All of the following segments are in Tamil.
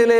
മുഖ്യമന്ത്രിയിലെ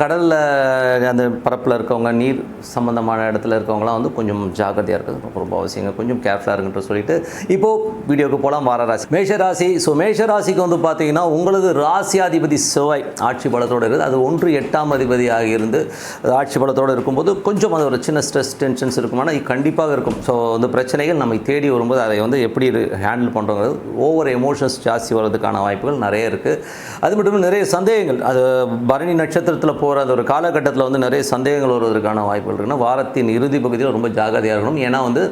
கடலில் அந்த பரப்பில் இருக்கவங்க நீர் சம்மந்தமான இடத்துல இருக்கவங்களாம் வந்து கொஞ்சம் ஜாக்கிரதையாக இருக்கிறது ரொம்ப ரொம்ப அவசியங்க. கொஞ்சம் கேர்ஃபுல்லாக இருக்குன்ற சொல்லிட்டு இப்போது வீடியோக்கு போகலாம் வார ராசி. மேஷ ராசி. ஸோ மேஷ ராசிக்கு வந்து பார்த்தீங்கன்னா உங்களது ராசியாதிபதி செவ்வாய் ஆட்சி பலத்தோடு இருக்குது. அது ஒன்று எட்டாம் அதிபதியாக இருந்து அது ஆட்சி பலத்தோடு இருக்கும்போது கொஞ்சம் அது ஒரு சின்ன ஸ்ட்ரெஸ் டென்ஷன்ஸ் இருக்குமானா கண்டிப்பாக இருக்கும். ஸோ அந்த பிரச்சனைகள் நம்மை தேடி வரும்போது அதை வந்து எப்படி ஹேண்டில் பண்ணுறோங்கிறது ஓவர் எமோஷன்ஸ் ஜாஸ்தி வர்றதுக்கான வாய்ப்புகள் நிறைய இருக்குது அது மட்டும் நிறைய சந்தேகங்கள். அது பரணி நட்சத்திரத்தில் போ போகிற அந்த ஒரு காலகட்டத்தில் வந்து நிறைய சந்தேகங்கள் வருவதற்கான வாய்ப்புகள் இருக்குன்னா வாரத்தின் இறுதி பகுதியில் ரொம்ப ஜாகிரதையாக இருக்கணும். ஏன்னா வந்து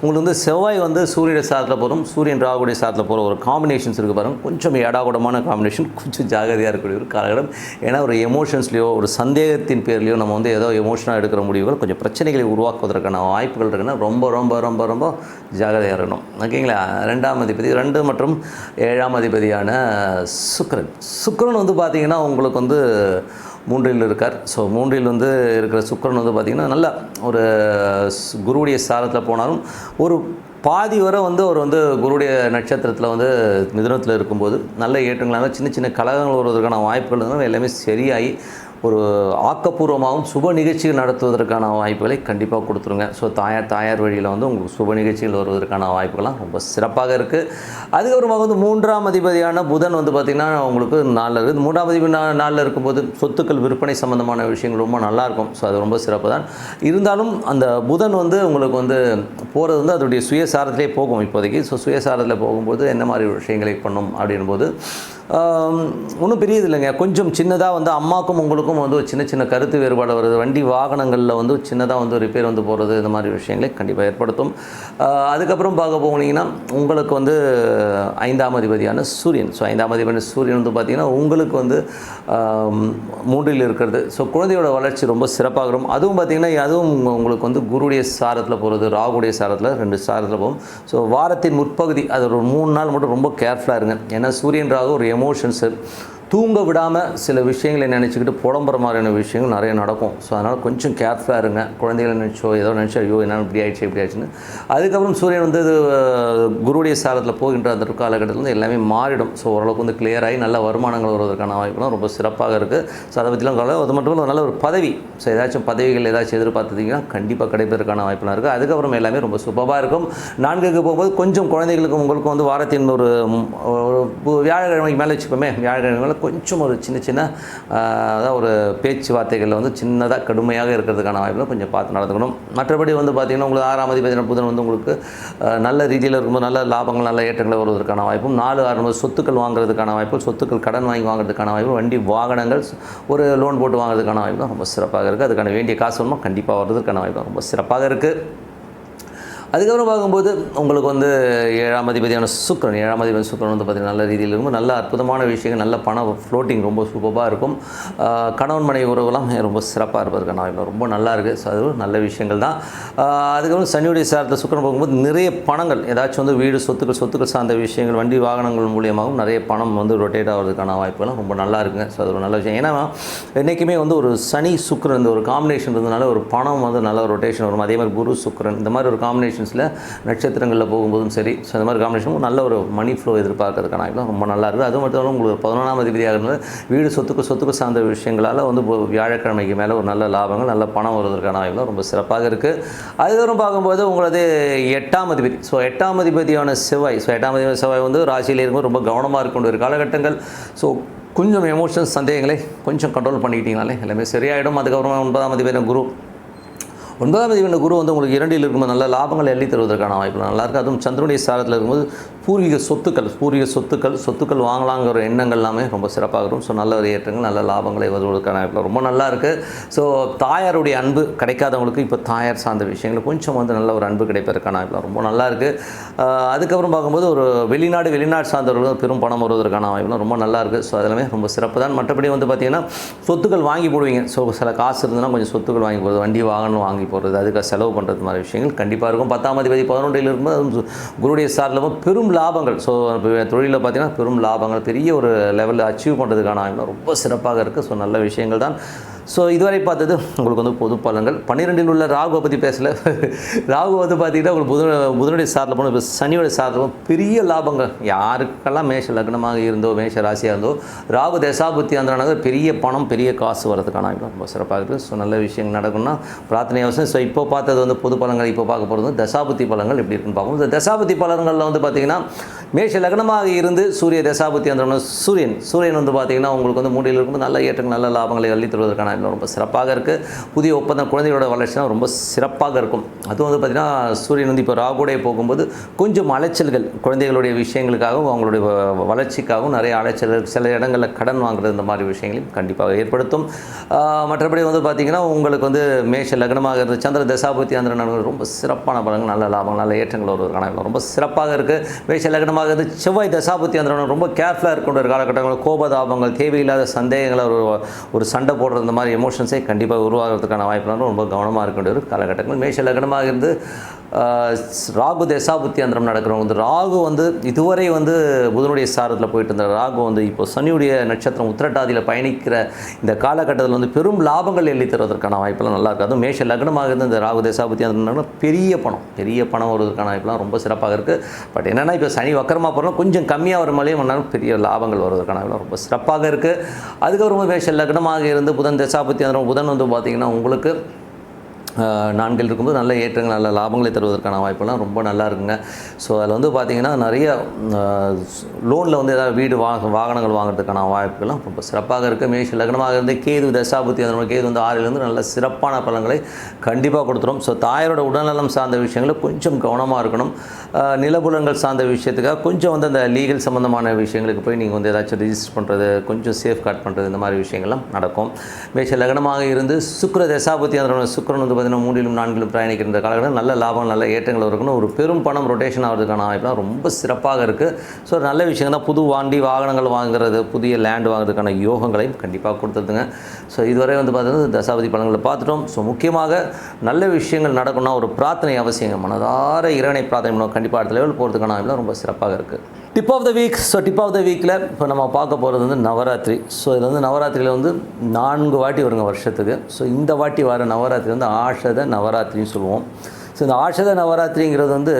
உங்களுக்கு வந்து செவ்வாய் வந்து சூரியனுடைய சாரத்தில் போகிறோம் சூரியன் ராகுடைய சாரத்தில் போகிற ஒரு காம்பினேஷன்ஸ் இருக்குது பாருங்கள் கொஞ்சம் ஏடாகூடமான காம்பினேஷன் கொஞ்சம் ஜாகிரதையாக இருக்கக்கூடிய ஒரு காலகட்டம். ஏன்னா ஒரு எமோஷன்ஸ்லையோ ஒரு சந்தேகத்தின் பேர்லையோ நம்ம வந்து ஏதோ எமோஷனாக எடுக்கிற முடிவுகள் கொஞ்சம் பிரச்சனைகளை உருவாக்குவதற்கான வாய்ப்புகள் இருக்குன்னா ரொம்ப ரொம்ப ரொம்ப ரொம்ப ஜாகிரதையாக இருக்கணும். ஓகேங்களா? ரெண்டாம் அதிபதி ரெண்டு மற்றும் ஏழாம் அதிபதியான சுக்கரன். சுக்கரன் வந்து பார்த்திங்கன்னா உங்களுக்கு வந்து மூன்றில் இருக்கார். ஸோ மூன்றில் வந்து இருக்கிற சுக்கிரன் வந்து பார்த்திங்கன்னா நல்ல ஒரு குருவுடைய சாரத்தில் போனாலும் ஒரு பாதி வரை வந்து அவர் வந்து குருடைய நட்சத்திரத்தில் வந்து மிதுனத்தில் இருக்கும்போது நல்ல ஏற்றங்களாக சின்ன சின்ன கழகங்கள் வருவதற்கான வாய்ப்புகள் இருந்தாலும் எல்லாமே சரியாகி ஒரு ஆக்கப்பூர்வமாகவும் சுப நிகழ்ச்சிகள் நடத்துவதற்கான வாய்ப்புகளை கண்டிப்பாக கொடுத்துருங்க. ஸோ தாயார் தாயார் வழியில் வந்து உங்களுக்கு சுப நிகழ்ச்சிகள் வருவதற்கான வாய்ப்புகள்லாம் ரொம்ப சிறப்பாக இருக்குது அதுக்கப்புறமா வந்து மூன்றாம் அதிபதியான புதன் வந்து பார்த்திங்கன்னா உங்களுக்கு நாளில் இருக்குது மூன்றாம் அதிபதி நாளில் இருக்கும்போது சொத்துக்கள் விற்பனை சம்மந்தமான விஷயங்கள் ரொம்ப நல்லாயிருக்கும். ஸோ அது ரொம்ப சிறப்பு தான். இருந்தாலும் அந்த புதன் வந்து உங்களுக்கு வந்து போகிறது வந்து அதோடைய சுயசாரத்திலே போகும் இப்போதைக்கு. ஸோ சுயசாரத்தில் போகும்போது என்ன மாதிரி விஷயங்களை பண்ணும் அப்படின்போது ஒன்றும் பெரியது இல்லைங்க. கொஞ்சம் சின்னதாக வந்து அம்மாக்கும் உங்களுக்கும் வந்து ஒரு சின்ன சின்ன கருத்து வேறுபாடு வருது. வண்டி வாகனங்களில் வந்து சின்னதாக வந்து ரிப்பேர் வந்து போகிறது இந்த மாதிரி விஷயங்களை கண்டிப்பாக ஏற்படுத்தும். அதுக்கப்புறம் பார்க்க போனீங்கன்னா உங்களுக்கு வந்து ஐந்தாம் அதிபதியான சூரியன். ஸோ ஐந்தாம் அதிபதியான சூரியன் வந்து பார்த்திங்கன்னா உங்களுக்கு வந்து மூன்றில் இருக்கிறது. ஸோ குழந்தையோட வளர்ச்சி ரொம்ப சிறப்பாக இருக்கும் அதுவும் பார்த்திங்கன்னா அதுவும் உங்களுக்கு வந்து குருடைய சாரத்தில் போகிறது ராகுடைய சாரத்தில் ரெண்டு சாரத்தில் போகும். ஸோ வாரத்தின் முற்பகுதி அது ஒரு மூணு நாள் மட்டும் ரொம்ப கேர்ஃபுல்லாக இருங்க. ஏன்னா சூரியன் ராகு ஒரு எமோஷன்ஸு தூங்க விடாமல் சில விஷயங்களை நினச்சிக்கிட்டு புடம்புற மாதிரியான விஷயங்கள் நிறைய நடக்கும். ஸோ அதனால் கொஞ்சம் கேர்ஃபுல்லாக இருங்க. குழந்தைகளை நினச்சோ ஏதோ நினச்சோ ஐயோ என்ன இப்படி ஆயிடுச்சு இப்படி ஆயிடுச்சுன்னு. அதுக்கப்புறம் சூரியன் வந்து இது, அஹ், சாரத்தில் போகின்ற அந்த காலகட்டத்தில் வந்து எல்லாமே மாறிடும். ஸோ ஓரளவுக்கு வந்து clear ஆகி நல்ல வருமானங்கள் வருவதற்கான வாய்ப்புகளும் ரொம்ப சிறப்பாக இருக்குது ஸோ அதை பற்றிலாம் கவலை அது மட்டும் இல்லை நல்ல ஒரு பதவி. ஸோ ஏதாச்சும் பதவிகள் ஏதாச்சும் எதிர்பார்த்தீங்கன்னா கண்டிப்பாக கிடைப்பதற்கான வாய்ப்புலாம் இருக்குது அதுக்கப்புறம் எல்லாமே ரொம்ப சுபமாக இருக்கும். நான்குக்கு போகும்போது கொஞ்சம் குழந்தைகளுக்கும் உங்களுக்கும் வந்து வாரத்தின் ஒரு பு- வியாழக்கிழமைக்கு மேலே வச்சுப்போமே. வியாழக்கிழமை மேலே கொஞ்சம் ஒரு சின்ன சின்ன அதாவது ஒரு பேச்சுவார்த்தைகளில் வந்து சின்னதாக கடுமையாக இருக்கிறதுக்கான வாய்ப்புல கொஞ்சம் பார்த்து நடந்துக்கணும். மற்றபடி வந்து பார்த்திங்கன்னா உங்களுக்கு ஆறாம் அதிபதி புதன் வந்து உங்களுக்கு நல்ல ரீதியில் இருக்கும்போது நல்ல லாபங்கள் நல்ல ஏற்றங்கள் வருவதற்கான வாய்ப்பும் நாலு ஆறு சொத்துக்கள் வாங்குறதுக்கான வாய்ப்பு சொத்துக்கள் கடன் வாங்கி வாங்குறதுக்கான வாய்ப்பு வண்டி வாகனங்கள் ஒரு லோன் போட்டு வாங்குறதுக்கான வாய்ப்பு ரொம்ப சிறப்பாக இருக்குது அதுக்கான வேண்டிய காசு ஒன்றும் கண்டிப்பாக வர்றதுக்கான வாய்ப்பு ரொம்ப சிறப்பாக இருக்குது அதுக்கப்புறம் பார்க்கும்போது உங்களுக்கு வந்து ஏழாம் அதிபதியான சுக்கரன் ஏழாம் அதிபதி சுக்கிரன் வந்து பார்த்திங்கன்னா நல்ல ரீதியில் இருக்கும். நல்ல அற்புதமான விஷயங்கள் நல்ல பணம் ஃப்ளோட்டிங் ரொம்ப சூப்பராக இருக்கும். கணவன் மனைவி உறவுலாம் ரொம்ப சிறப்பாக இருப்பதற்கான வாய்ப்பு ரொம்ப நல்லா இருக்குது ஸோ அது ஒரு நல்ல விஷயங்கள் தான். அதுக்கப்புறம் சனியுடைய சார்ந்த சுக்கிரன் பார்க்கும்போது நிறைய பணங்கள் ஏதாச்சும் வந்து வீடு சொத்துக்கள் சொத்துக்கள் சார்ந்த விஷயங்கள் வண்டி வாகனங்கள் மூலியமாகவும் நிறைய பணம் வந்து ரொட்டேட் ஆகிறதுக்கான வாய்ப்புலாம் ரொம்ப நல்லா இருக்குங்க. ஸோ அது ஒரு நல்ல விஷயம். ஏன்னா என்றைக்குமே வந்து ஒரு சனி சுக்கரன் இந்த ஒரு காம்பினேஷன் இருந்ததுனால ஒரு பணம் வந்து நல்ல ரொட்டேஷன் வரும். அதே மாதிரி குரு சுக்கரன் இந்த மாதிரி ஒரு காம்பினேஷன் காம்பினேஷன்ஸில் நட்சத்திரங்களில் போகும்போதும் சரி. ஸோ இந்த மாதிரி காம்பினேஷனும் நல்ல ஒரு மணி ஃப்ளோ எதிர்பார்க்கறதுக்கான வாய்ப்புலாம் ரொம்ப நல்லா இருக்குது. அது மட்டும் இல்லாமல் உங்களுக்கு பதினொன்றாம் அதிபதியாக இருந்தது. வீடு சொத்துக்கு சொத்துக்கு சார்ந்த விஷயங்களால் வந்து வியாழக்கிழமைக்கு மேலே ஒரு நல்ல லாபங்கள் நல்ல பணம் வருவதற்கான வாய்ப்புலாம் ரொம்ப சிறப்பாக இருக்குது அதுக்கப்புறம் பார்க்கும்போது உங்களது எட்டாம் அதிபதி. ஸோ எட்டாம் அதிபதியான செவ்வாய். ஸோ எட்டாம் அதிபதி செவ்வாய் வந்து ராசியில் இருக்கும்போது ரொம்ப கவனமாக இருக்க ஒரு காலகட்டங்கள். ஸோ கொஞ்சம் எமோஷன்ஸ் சந்தேகங்களை கொஞ்சம் கண்ட்ரோல் பண்ணிக்கிட்டீங்கனாலே எல்லாமே சரியாயிடும். அதுக்கப்புறமா ஒன்பதாம் அதிபதி குரு. ஒன்பதாம் தேதி குரு வந்து உங்களுக்கு இரண்டில் இருக்கும்போது நல்ல லாபங்கள் எள்ளி தருவதற்கான வாய்ப்பு நல்லா இருக்குது அதுவும் சந்திரனுடைய சாரத்தில் இருக்கும்போது பூர்வீக சொத்துக்கள் பூர்வீக சொத்துக்கள் சொத்துக்கள் வாங்கலாங்கிற எண்ணங்கள் எல்லாமே ரொம்ப சிறப்பாக இருக்கும். ஸோ நல்ல ஒரு ஏற்றங்கள் நல்ல லாபங்களை வருவதற்கான வாய்ப்பு ரொம்ப நல்லா இருக்குது ஸோ தாயாருடைய அன்பு கிடைக்காதவங்களுக்கு இப்போ தாயார் சார்ந்த விஷயங்கள் கொஞ்சம் வந்து நல்ல ஒரு அன்பு கிடைப்பதற்கான வாய்ப்பு ரொம்ப நல்லா இருக்குது அதுக்கப்புறம் பார்க்கும்போது ஒரு வெளிநாடு வெளிநாடு சார்ந்தவர்கள் பெரும் பணம் வருவதற்கான வாய்ப்புலாம் ரொம்ப நல்லா இருக்குது ஸோ அதெல்லாமே ரொம்ப சிறப்பு தான். மற்றபடி வந்து பார்த்திங்கன்னா சொத்துக்கள் வாங்கி போடுவீங்க. ஸோ சில காசு இருந்ததுன்னா கொஞ்சம் சொத்துக்கள் வாங்கி போடுறது வண்டி வாகனம் வாங்கி போடுறது அதுக்காக செலவு பண்ணுறது மாதிரி விஷயங்கள் கண்டிப்பாக இருக்கும். பத்தாம் அதிபதி பதினொன்றில் இருக்கும்போது குருடைய சார்லவும் பெரும் லாபங்கள். ஸோ தொழிலில் பார்த்தீங்கன்னா பெரும் லாபங்கள் பெரிய ஒரு லெவலில் அச்சீவ் பண்ணுறதுக்கான ரொம்ப சிறப்பாக இருக்குது ஸோ நல்ல விஷயங்கள் தான். ஸோ இதுவரை பார்த்தது உங்களுக்கு வந்து பொது பலன்கள். பன்னிரெண்டில் உள்ள ராகுவை பற்றி பேசல. ராகு வந்து பார்த்தீங்கன்னா உங்களுக்கு புதன புதனுடைய சாரில் போனோம் இப்போ சனியோட சாரில் பெரிய லாபங்கள். யாருக்கெல்லாம் மேஷ லக்னமாக இருந்தோ மேஷ ராசியாக இருந்தோ ராகு தசாபுத்தி அந்த பெரிய பணம் பெரிய காசு வரதுக்கான ரொம்ப சிறப்பாக இருக்குது ஸோ நல்ல விஷயங்கள் நடக்கும்னா பிரார்த்தனை அவசியம். ஸோ இப்போ பார்த்தது வந்து பொது பலன்கள் இப்போ பார்க்க போகிறது தசாபுத்தி பலன்கள் எப்படி இருக்குன்னு பார்ப்போம். இந்த தசாபுத்தி பலன்களில் வந்து பார்த்தீங்கன்னா மேஷ லக்னமாக இருந்து சூரிய தசாபுத்தி அந்த சூரியன் சூரியன் வந்து பார்த்தீங்கன்னா உங்களுக்கு வந்து மூடியில் இருக்கும்போது நல்ல ஏற்றங்கள் நல்ல லாபங்களை அள்ளி தருவதற்கான ரொம்ப சிறப்பாக இருக்குது புதிய ஒப்பந்தம் குழந்தைகளோட வளர்ச்சினா ரொம்ப சிறப்பாக இருக்கும். அதுவும் வந்து பார்த்திங்கன்னா சூரியன் வந்து இப்போ ராகுடைய போகும்போது கொஞ்சம் அலைச்சல்கள் குழந்தைகளுடைய விஷயங்களுக்காகவும் அவங்களுடைய வளர்ச்சிக்காகவும் நிறைய அலைச்சல்கள் சில இடங்களில் கடன் வாங்குறது இந்த மாதிரி விஷயங்களையும் கண்டிப்பாக ஏற்படுத்தும். மற்றபடி வந்து பார்த்திங்கன்னா உங்களுக்கு வந்து மேஷ லக்னமாக இருந்து சந்திர தசாபுத்தி அந்த ரொம்ப சிறப்பான பலங்கள் நல்ல லாபங்கள் நல்ல ஏற்றங்கள் வருவதற்கான ரொம்ப சிறப்பாக இருக்குது மேஷ லக்னமாக ஆகுது செவ்வாய் தசாபுத்தி அந்த ரொம்ப கேர்ஃபுல்லாக இருக்கின்ற ஒரு காலகட்டங்கள் கோபதாபங்கள் தேவையில்லாத சந்தேகங்களை ஒரு ஒரு சண்டை போடுற இந்த மாதிரி எமோஷன்ஸே கண்டிப்பாக உருவாகிறதுக்கான வாய்ப்புலாம் ரொம்ப கவனமாக இருக்கின்ற ஒரு காலகட்டங்கள். மேஷ லக்னமாக இருந்து ராகு தசாபுத்தி அந்தரம் நடக்கிறவங்க வந்து ராகு வந்து இதுவரை வந்து புதனுடைய சாரத்தில் போயிட்டு இருந்த ராகு வந்து இப்போ சனியுடைய நட்சத்திரம் உத்திரட்டாதியில் பயணிக்கிற இந்த காலகட்டத்தில் வந்து பெரும் லாபங்கள் எழுதி தருவதற்கான வாய்ப்பெல்லாம் நல்லா இருக்குது அதுவும் மேஷ லக்னமாக இருந்து இந்த ராகு தசாபுத்தி அந்த பெரிய பணம் பெரிய பணம் வருவதற்கான வாய்ப்பெல்லாம் ரொம்ப சிறப்பாக இருக்குது பட் என்னென்னா இப்போ சனி வக்கரமாக போகிறோம் கொஞ்சம் கம்மியாக வர மழையும் பண்ணாலும் பெரிய லாபங்கள் வருவதற்கான ரொம்ப சிறப்பாக இருக்குது அதுக்கப்புறமா மேஷ லக்னமாக இருந்து புதன் தசாபத்தி அந்த புதன் வந்து பார்த்திங்கன்னா உங்களுக்கு ஆஹ் நான்கில் இருக்கும்போது நல்ல ஏற்றங்கள் நல்ல லாபங்களை தருவதற்கான வாய்ப்பெல்லாம் ரொம்ப நல்லா இருக்குங்க. ஸோ அதில் வந்து பார்த்திங்கன்னா நிறைய லோனில் வந்து ஏதாவது வீடு வா வாகனங்கள் வாங்குறதுக்கான வாய்ப்புகள்லாம் ரொம்ப சிறப்பாக இருக்குது மேஷ லக்னமாக இருந்து கேது தசாபுத்தி அந்த கேது வந்து ஆறிலிருந்து நல்ல சிறப்பான பலன்களை கண்டிப்பாக கொடுத்துரும். ஸோ தாயாரோட உடல்நலம் சார்ந்த விஷயங்களில் கொஞ்சம் கவனமாக இருக்கணும். ஆஹ் நிலபுலங்கள் சார்ந்த விஷயத்துக்காக கொஞ்சம் வந்து அந்த லீகல் சம்மந்தமான விஷயங்களுக்கு போய் நீங்கள் வந்து ஏதாச்சும் ரிஜிஸ்டர் பண்ணுறது கொஞ்சம் சேஃப் கார்ட் பண்ணுறது இந்த மாதிரி விஷயங்கள்லாம் நடக்கும். மேஷ லக்னமாக இருந்து சுக்கர தசாபுத்தி அந்த சுக்கரன் வந்து பார்த்தீங்கன்னா மூன்றிலும் நான்கிலும் பிரயாணிக்கின்ற காலகட்டம் நல்ல லாபம் நல்ல ஏற்றங்கள் இருக்கணும். ஒரு பெரும் பணம் ரொட்டேஷன் ஆகிறதுக்கான வாய்ப்புலாம் ரொம்ப சிறப்பாக இருக்குது ஸோ நல்ல விஷயம் தான் புது வாண்டி வாகனங்கள் வாங்குறது புதிய லேண்ட் வாங்குறதுக்கான யோகங்களையும் கண்டிப்பாக கொடுத்துருதுங்க. ஸோ இதுவரை வந்து பார்த்தீங்கன்னா தசாபதி பலன்களை பார்த்துட்டோம். ஸோ முக்கியமாக நல்ல விஷயங்கள் நடக்கணும்னா ஒரு பிரார்த்தனை அவசியங்க. மனதார இறைவனை பிரார்த்தனை பண்ணுவோம் கண்டிப்பாக அடுத்த லெவல் போகிறதுக்கான வாய்ப்புலாம் ரொம்ப சிறப்பாக இருக்குது tip of the week so tip of the வீக்கில் இப்போ நம்ம பார்க்க போகிறது வந்து நவராத்திரி. ஸோ இதில் வந்து நவராத்திரியில் வந்து நான்கு வாட்டி வருங்க வருஷத்துக்கு. ஸோ இந்த வாட்டி வர நவராத்திரி வந்து ஆஷத நவராத்திரின்னு சொல்லுவோம். ஸோ இந்த ஆஷத நவராத்திரிங்கிறது வந்து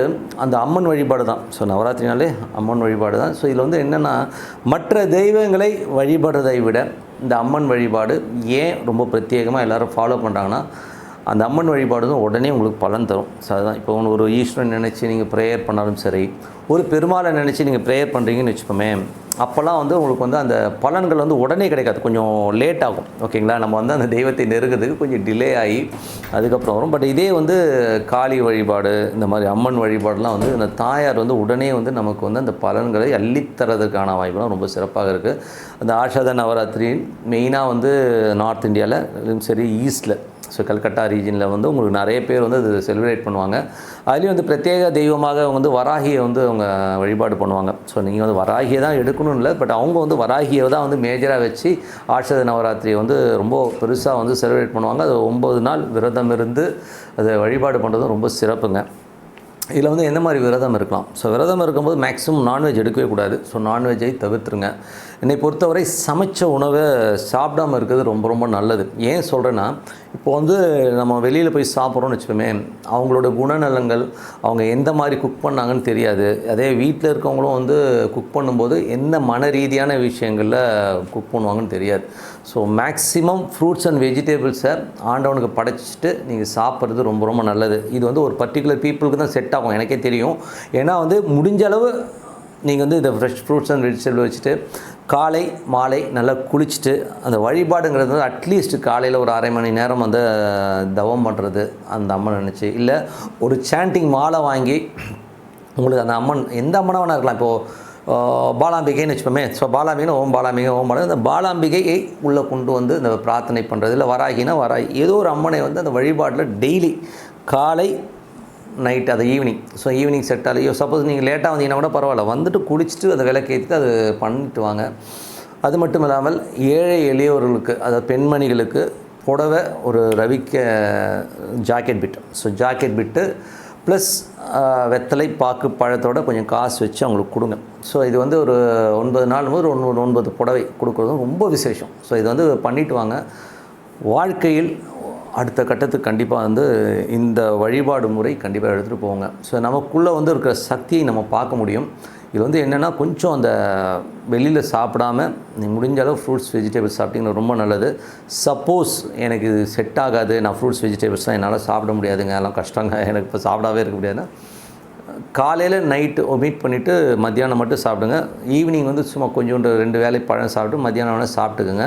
அந்த அம்மன் வழிபாடு தான். ஸோ நவராத்திரினாலே அம்மன் வழிபாடு தான். ஸோ இதில் வந்து என்னென்னா மற்ற தெய்வங்களை வழிபடுறதை விட இந்த அம்மன் வழிபாடு ஏன் ரொம்ப பிரத்யேகமாக எல்லோரும் ஃபாலோ பண்ணுறாங்கன்னா அந்த அம்மன் வழிபாடு தான் உடனே உங்களுக்கு பலன் தரும். ஸோ அதுதான். இப்போ ஒன்று ஒரு ஈஸ்வரன் நினச்சி நீங்கள் ப்ரேயர் பண்ணாலும் சரி ஒரு பெருமாளை நினச்சி நீங்கள் ப்ரேயர் பண்ணுறீங்கன்னு வச்சுக்கோமே அப்போல்லாம் வந்து உங்களுக்கு வந்து அந்த பலன்கள் வந்து உடனே கிடைக்காது. கொஞ்சம் லேட் ஆகும். ஓகேங்களா நம்ம வந்து அந்த தெய்வத்தை நெருங்கிறதுக்கு கொஞ்சம் டிலே ஆகி அதுக்கப்புறம் வரும். பட் இதே வந்து காளி வழிபாடு இந்த மாதிரி அம்மன் வழிபாடுலாம் வந்து இந்த தாயார் வந்து உடனே வந்து நமக்கு வந்து அந்த பலன்களை அள்ளித்தரதுக்கான வாய்ப்புலாம் ரொம்ப சிறப்பாக இருக்குது அந்த ஆஷாத நவராத்திரி மெயினாக வந்து நார்த் இந்தியாவில் சரி ஈஸ்டில் ஸோ கல்கட்டா ரீஜனில் வந்து உங்களுக்கு நிறைய பேர் வந்து அது செலிப்ரேட் பண்ணுவாங்க. அதுலேயும் வந்து பிரத்யேக தெய்வமாக வந்து வராகியை வந்து அவங்க வழிபாடு பண்ணுவாங்க. ஸோ நீங்கள் வந்து வராகியை தான் எடுக்கணும் இல்லை பட் அவங்க வந்து வராகியை தான் வந்து மேஜராக வச்சு ஆட்சத நவராத்திரியை வந்து ரொம்ப பெருசாக வந்து செலிப்ரேட் பண்ணுவாங்க. அது ஒம்பது நாள் விரதம் இருந்து அதை வழிபாடு பண்ணுறதும் ரொம்ப சிறப்புங்க. இதில் வந்து எந்த மாதிரி விரதம் இருக்கலாம்? ஸோ விரதம் இருக்கும்போது மேக்ஸிமம் நான்வெஜ் எடுக்கவே கூடாது. ஸோ நான்வெஜ்ஜை தவிர்த்துருங்க. என்னை பொறுத்தவரை சமைச்ச உணவை சாப்பிடாம இருக்கிறது ரொம்ப ரொம்ப நல்லது. ஏன் சொல்கிறேன்னா இப்போ வந்து நம்ம வெளியில் போய் சாப்பிட்றோம்னு வச்சுக்கோமே அவங்களோட குணநலங்கள் அவங்க எந்த மாதிரி குக் பண்ணாங்கன்னு தெரியாது. அதே வீட்டில் இருக்கவங்களும் வந்து குக் பண்ணும்போது எந்த மன ரீதியான விஷயங்களில் குக் பண்ணுவாங்கன்னு தெரியாது. ஸோ மேக்ஸிமம் ஃப்ரூட்ஸ் அண்ட் வெஜிடபிள்ஸை ஆண்டவனுக்கு படைச்சிட்டு நீங்கள் சாப்பிட்றது ரொம்ப ரொம்ப நல்லது. இது வந்து ஒரு பர்டிகுலர் பீப்புளுக்கு தான் செட் ஆகும் எனக்கே தெரியும். ஏன்னா வந்து முடிஞ்ச அளவு நீங்கள் வந்து இந்த ஃப்ரெஷ் ஃப்ரூட்ஸ் அண்ட் வெஜிடபிள் வச்சுட்டு காலை மாலை நல்லா குளிச்சுட்டு அந்த வழிபாடுங்கிறது வந்து அட்லீஸ்ட் காலையில் ஒரு அரை மணி நேரம் வந்து தவம் பண்ணுறது அந்த அம்மன் நினச்சி இல்லை ஒரு சாண்டிங் மாலை வாங்கி உங்களுக்கு அந்த அம்மன் எந்த அம்மனாக வேணா இருக்கலாம் இப்போது பாலாம்பிகைன்னு வச்சுப்போமே ஸோ பாலாம்பிகைன்னு ஓம் பாலாம்பிகை ஓம் பாலாம்பிகை. அந்த பாலாம்பிகையை உள்ளே கொண்டு வந்து இந்த பிரார்த்தனை பண்ணுறது இல்லை வராகினா வராகி. ஏதோ ஒரு அம்மனை வந்து அந்த வழிபாட்டில் டெய்லி காலை நைட் அது ஈவினிங் ஸோ ஈவினிங் செட் ஆலையோ சப்போஸ் நீங்கள் லேட்டாக வந்தீங்கன்னா கூட பரவாயில்ல. வந்துட்டு குளிச்சுட்டு அதை விளக்கேற்றி அது பண்ணிட்டு வாங்க. அது மட்டும் இல்லாமல் ஏழை எளியவர்களுக்கு அதாவது பெண்மணிகளுக்கு புடவை ஒரு ரவிக்க jacket bit so jacket bit plus வெத்தலை பாக்கு பழத்தோட கொஞ்சம் காசு வச்சு அவங்களுக்கு கொடுங்க. ஸோ இது வந்து ஒரு ஒன்பது நாள் போது ஒன்று ஒன்பது புடவை கொடுக்குறதும் ரொம்ப விசேஷம். ஸோ இது வந்து பண்ணிட்டு வாங்க. வாழ்க்கையில் அடுத்த கட்டத்துக்கு கண்டிப்பாக வந்து இந்த வழிபாடு முறை கண்டிப்பாக எடுத்துகிட்டு போங்க ஸோ நமக்குள்ளே வந்து இருக்கிற சக்தியை நம்ம பார்க்க முடியும். இது வந்து என்னென்னா கொஞ்சம் அந்த வெளியில் சாப்பிடாம நீ முடிஞ்ச அளவு ஃப்ரூட்ஸ் வெஜிடபிள்ஸ் சாப்பிட்டீங்கன்னா ரொம்ப நல்லது. சப்போஸ் எனக்கு இது செட் ஆகாது நான் ஃப்ரூட்ஸ் வெஜிடபிள்ஸ்லாம் என்னால் சாப்பிட முடியாதுங்க. எல்லாம் கஷ்டங்க. எனக்கு இப்போ சாப்பிடாவே இருக்க முடியாதுன்னா காலையில் நைட்டு ஒமிட் பண்ணிவிட்டு மத்தியானம் மட்டும் சாப்பிடுங்க. ஈவினிங் வந்து சும்மா கொஞ்சோண்டு ரெண்டு வேளை பழம் சாப்பிட்டு மத்தியானம் வேணால் சாப்பிட்டுக்குங்க.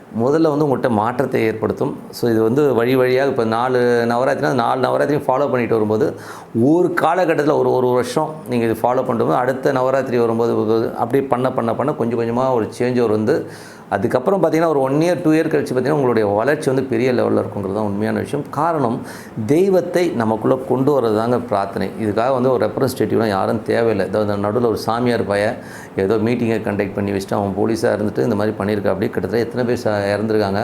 முதல்ல வந்து உங்கள்கிட்ட மாற்றத்தை ஏற்படுத்தும். ஸோ இது வந்து வழி வழியாக இப்போ நாலு நவராத்திரினா நாலு நவராத்திரியும் ஃபாலோ பண்ணிட்டு வரும்போது ஒரு காலகட்டத்தில் ஒரு ஒரு வருஷம் நீங்கள் இது ஃபாலோ பண்ணும்போது அடுத்த நவராத்திரி வரும்போது அப்படி பண்ண பண்ண பண்ண கொஞ்சம் கொஞ்சமாக ஒரு சேஞ்ச் ஓவர் வந்து அதுக்கப்புறம் பார்த்தீங்கன்னா ஒரு ஒன் இயர் டூ இயர் கழிச்சு பார்த்தீங்கன்னா உங்களுடைய வளர்ச்சி வந்து பெரிய லெவலில் இருக்குங்கிறது தான் உண்மையான விஷயம். காரணம் தெய்வத்தை நமக்குள்ளே கொண்டு வர்றது தாங்க பிரார்த்தனை. இதுக்காக வந்து ஒரு ரெப்ரஸன்டேட்டிவ்லாம் யாரும் தேவையில்லை. இதோ இந்த நடுவில் ஒரு சாமியார் பய ஏதோ மீட்டிங்கை கண்டக்ட் பண்ணி வச்சுட்டு அவன் போலீஸாக இருந்துட்டு இந்த மாதிரி பண்ணியிருக்கா அப்படி கிட்டத்தட்ட எத்தனை பேர் இறந்துருக்காங்க.